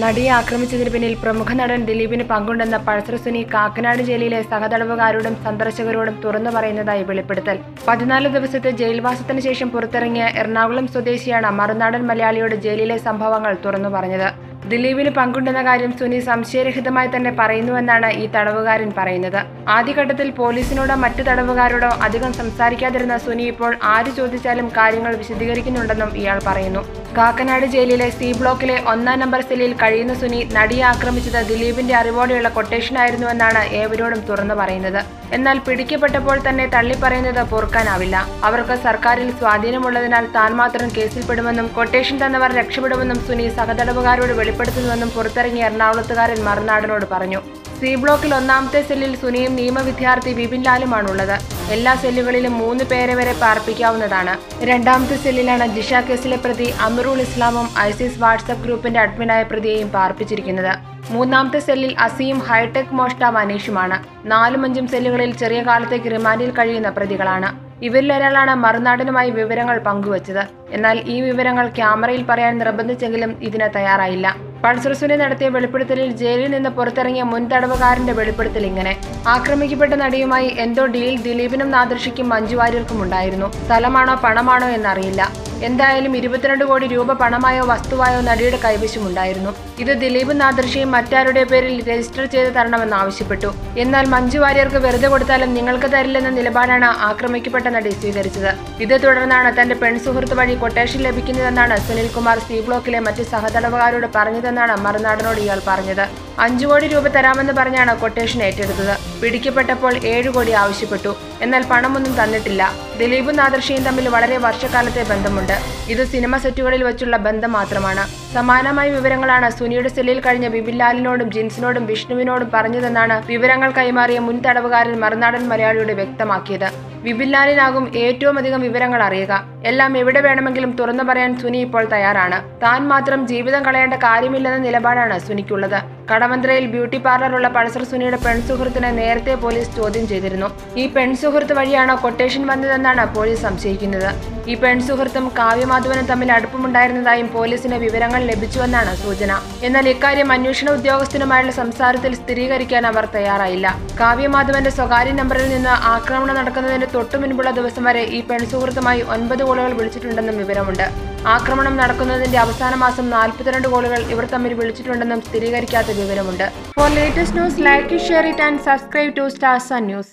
നടിയെ ആക്രമിച്ചതിന് പിന്നിൽ പ്രമുഖ നടൻ ദിലീപിന് പങ്കുണ്ടെന്ന പൾസർ സുനി കാക്കനാട് ജയിലിലെ സഹതടവുകാരോടും സന്ദർശകരോടും തുറന്നു പറയുന്നതായി വെളിപ്പെടുത്തൽ. പതിനാല് ദിവസത്തെ ജയിൽവാസത്തിന് ശേഷം പുറത്തിറങ്ങിയ എറണാകുളം സ്വദേശിയാണ് മറുനാടൻ മലയാളിയോട് ജയിലിലെ സംഭവങ്ങൾ തുറന്നു പറഞ്ഞത്. ദിലീപിന് പങ്കുണ്ടെന്ന കാര്യം സുനി സംശയരഹിതമായി തന്നെ പറയുന്നുവെന്നാണ് ഈ തടവുകാരൻ പറയുന്നത്. ആദ്യഘട്ടത്തിൽ പോലീസിനോടോ മറ്റു തടവുകാരോടോ അധികം സംസാരിക്കാതിരുന്ന സുനി ഇപ്പോൾ ആര് ചോദിച്ചാലും കാര്യങ്ങൾ വിശദീകരിക്കുന്നുണ്ടെന്നും ഇയാൾ പറയുന്നു. കാക്കനാട് ജയിലിലെ സി ബ്ലോക്കിലെ ഒന്നാം നമ്പർ സെല്ലിൽ കഴിയുന്ന സുനി നടിയെ ആക്രമിച്ചത് ദിലീപിന്റെ അറിവോടെയുള്ള കൊട്ടേഷനായിരുന്നുവെന്നാണ് ഏവരോടും തുറന്നു പറയുന്നത്. എന്നാൽ പിടിക്കപ്പെട്ടപ്പോൾ തന്നെ തള്ളിപ്പറയുന്നത് പൊറുക്കാനാവില്ല. അവർക്ക് സർക്കാരിൽ സ്വാധീനമുള്ളതിനാൽ താൻ മാത്രം കേസിൽപ്പെടുമെന്നും കൊട്ടേഷൻ തന്നവർ രക്ഷപ്പെടുമെന്നും സുനി സഹതടവുകാരോട് വെളിപ്പെടുത്തുന്നുവെന്നും പുറത്തിറങ്ങിയ എറണാകുളത്തുകാരൻ മറുനാടനോട് പറഞ്ഞു. സി ബ്ലോക്കിൽ ഒന്നാമത്തെ സെല്ലിൽ സുനിയും നിയമ വിദ്യാർത്ഥി വിപിൻ ലാലുമാണുള്ളത്. എല്ലാ സെല്ലുകളിലും മൂന്ന് പേരെ വരെ പാർപ്പിക്കാവുന്നതാണ്. രണ്ടാമത്തെ സെല്ലിലാണ് ജിഷ കേസിലെ പ്രതി അമിറുൽ ഇസ്ലാമും ഐസിസ് വാട്സപ്പ് ഗ്രൂപ്പിന്റെ അഡ്മിനായ പ്രതിയെയും പാർപ്പിച്ചിരിക്കുന്നത്. മൂന്നാമത്തെ സെല്ലിൽ അസിയും ഹൈടെക് മോഷ്ടാവ് അനീഷുമാണ്. നാലും അഞ്ചും സെല്ലുകളിൽ ചെറിയ കാലത്തേക്ക് റിമാൻഡിൽ കഴിയുന്ന പ്രതികളാണ്. ഇവരിലൊരാളാണ് മറുനാടനുമായി വിവരങ്ങൾ പങ്കുവച്ചത്. എന്നാൽ ഈ വിവരങ്ങൾ ക്യാമറയിൽ പറയാൻ നിർബന്ധിച്ചെങ്കിലും ഇതിന് തയ്യാറായില്ല. പൾസർ സുനി നടത്തിയ വെളിപ്പെടുത്തലിൽ ജയിലിൽ നിന്ന് പുറത്തിറങ്ങിയ മുൻ തടവുകാരന്റെ വെളിപ്പെടുത്തൽ ഇങ്ങനെ. ആക്രമിക്കപ്പെട്ട നടിയുമായി എന്തോ ഡീൽ ദിലീപിനും നാദൃഷിക്കും മഞ്ജു വാര്യർക്കും ഉണ്ടായിരുന്നു. സ്ഥലമാണോ പണമാണോ എന്നറിയില്ല. എന്തായാലും ഇരുപത്തിരണ്ട് കോടി രൂപ പണമായോ വസ്തുവായോ നടിയുടെ കൈവശമുണ്ടായിരുന്നു. ഇത് ദിലീപ് നാദർഷിയും മറ്റാരുടെ പേരിൽ രജിസ്റ്റർ ചെയ്ത് തരണമെന്ന് ആവശ്യപ്പെട്ടു. എന്നാൽ മഞ്ജു വാര്യർക്ക് വെറുതെ കൊടുത്താലും നിങ്ങൾക്ക് തരില്ലെന്ന നിലപാടാണ് ആക്രമിക്കപ്പെട്ട നടി സ്വീകരിച്ചത്. ഇതേ തുടർന്നാണ് തന്റെ പെൺസുഹൃത്ത് വഴി കൊട്ടേഷൻ ലഭിക്കുന്നതെന്നാണ് സുനിൽകുമാർ സി ബ്ലോക്കിലെ മറ്റ് സഹതടവുകാരോട് പറഞ്ഞതെന്നാണ് മറുനാടനോട് ഇയാൾ പറഞ്ഞത്. അഞ്ചു കോടി രൂപ തരാമെന്ന് പറഞ്ഞാണ് കൊട്ടേഷൻ ഏറ്റെടുത്തത്. പിടിക്കപ്പെട്ടപ്പോൾ ഏഴു കോടി ആവശ്യപ്പെട്ടു. എന്നാൽ പണമൊന്നും തന്നിട്ടില്ല. ദിലീപും നാദർഷിയും തമ്മിൽ വളരെ വർഷക്കാലത്തെ ബന്ധമുണ്ട്. ഇത് സിനിമ സെറ്റുകളിൽ വെച്ചുള്ള ബന്ധം മാത്രമാണ്. സമാനമായ വിവരങ്ങളാണ് സുനിയുടെ സെല്ലിൽ കഴിഞ്ഞ ബിബിൻലാലിനോടും ജിൻസിനോടും വിഷ്ണുവിനോടും പറഞ്ഞതെന്നാണ് വിവരങ്ങൾ കൈമാറിയ മുൻ തടവുകാരൻ മറുനാടൻ മലയാളിയുടെ വ്യക്തമാക്കിയത്. വിപിൻലാലിനാകും ഏറ്റവും അധികം വിവരങ്ങൾ അറിയുക. എല്ലാം എവിടെ വേണമെങ്കിലും തുറന്നു പറയാൻ സുനി ഇപ്പോൾ തയ്യാറാണ്. താൻ മാത്രം ജീവിതം കളയേണ്ട കാര്യമില്ലെന്ന നിലപാടാണ് സുനിക്കുള്ളത്. കടവന്ത്രയിൽ ബ്യൂട്ടി പാർലറുള്ള പൾസർ സുനിയുടെ പെൺസുഹൃത്തിനെ നേരത്തെ പോലീസ് ചോദ്യം ചെയ്തിരുന്നു. ഈ പെൺസുഹൃത്ത് വഴിയാണോ കൊട്ടേഷൻ വന്നതെന്നാണ് പോലീസ് സംശയിക്കുന്നത്. ഈ പെൺസുഹൃത്തും കാവ്യമാധവനും തമ്മിൽ അടുപ്പമുണ്ടായിരുന്നതായും പോലീസിന് വിവരങ്ങൾ ലഭിച്ചുവെന്നാണ് സൂചന. എന്നാൽ ഇക്കാര്യം അന്വേഷണ ഉദ്യോഗസ്ഥനുമായുള്ള സംസാരത്തിൽ സ്ഥിരീകരിക്കാൻ അവർ തയ്യാറായില്ല. കാവ്യമാധവന്റെ സ്വകാര്യ നമ്പറിൽ നിന്ന് ആക്രമണം നടക്കുന്നതിന് തൊട്ടു മുൻപുള്ള ദിവസം വരെ ഈ പെൺസുഹൃത്തുമായി ഒൻപത് കോളുകൾ വിളിച്ചിട്ടുണ്ടെന്നും വിവരമുണ്ട്. ആക്രമണം നടക്കുന്നതിന്റെ അവസാന മാസം നാൽപ്പത്തിരണ്ട് കോളുകൾ ഇവർ തമ്മിൽ വിളിച്ചിട്ടുണ്ടെന്നും സ്ഥിരീകരിക്കാത്ത വിവരമുണ്ട്. For latest news like share it and subscribe to stars news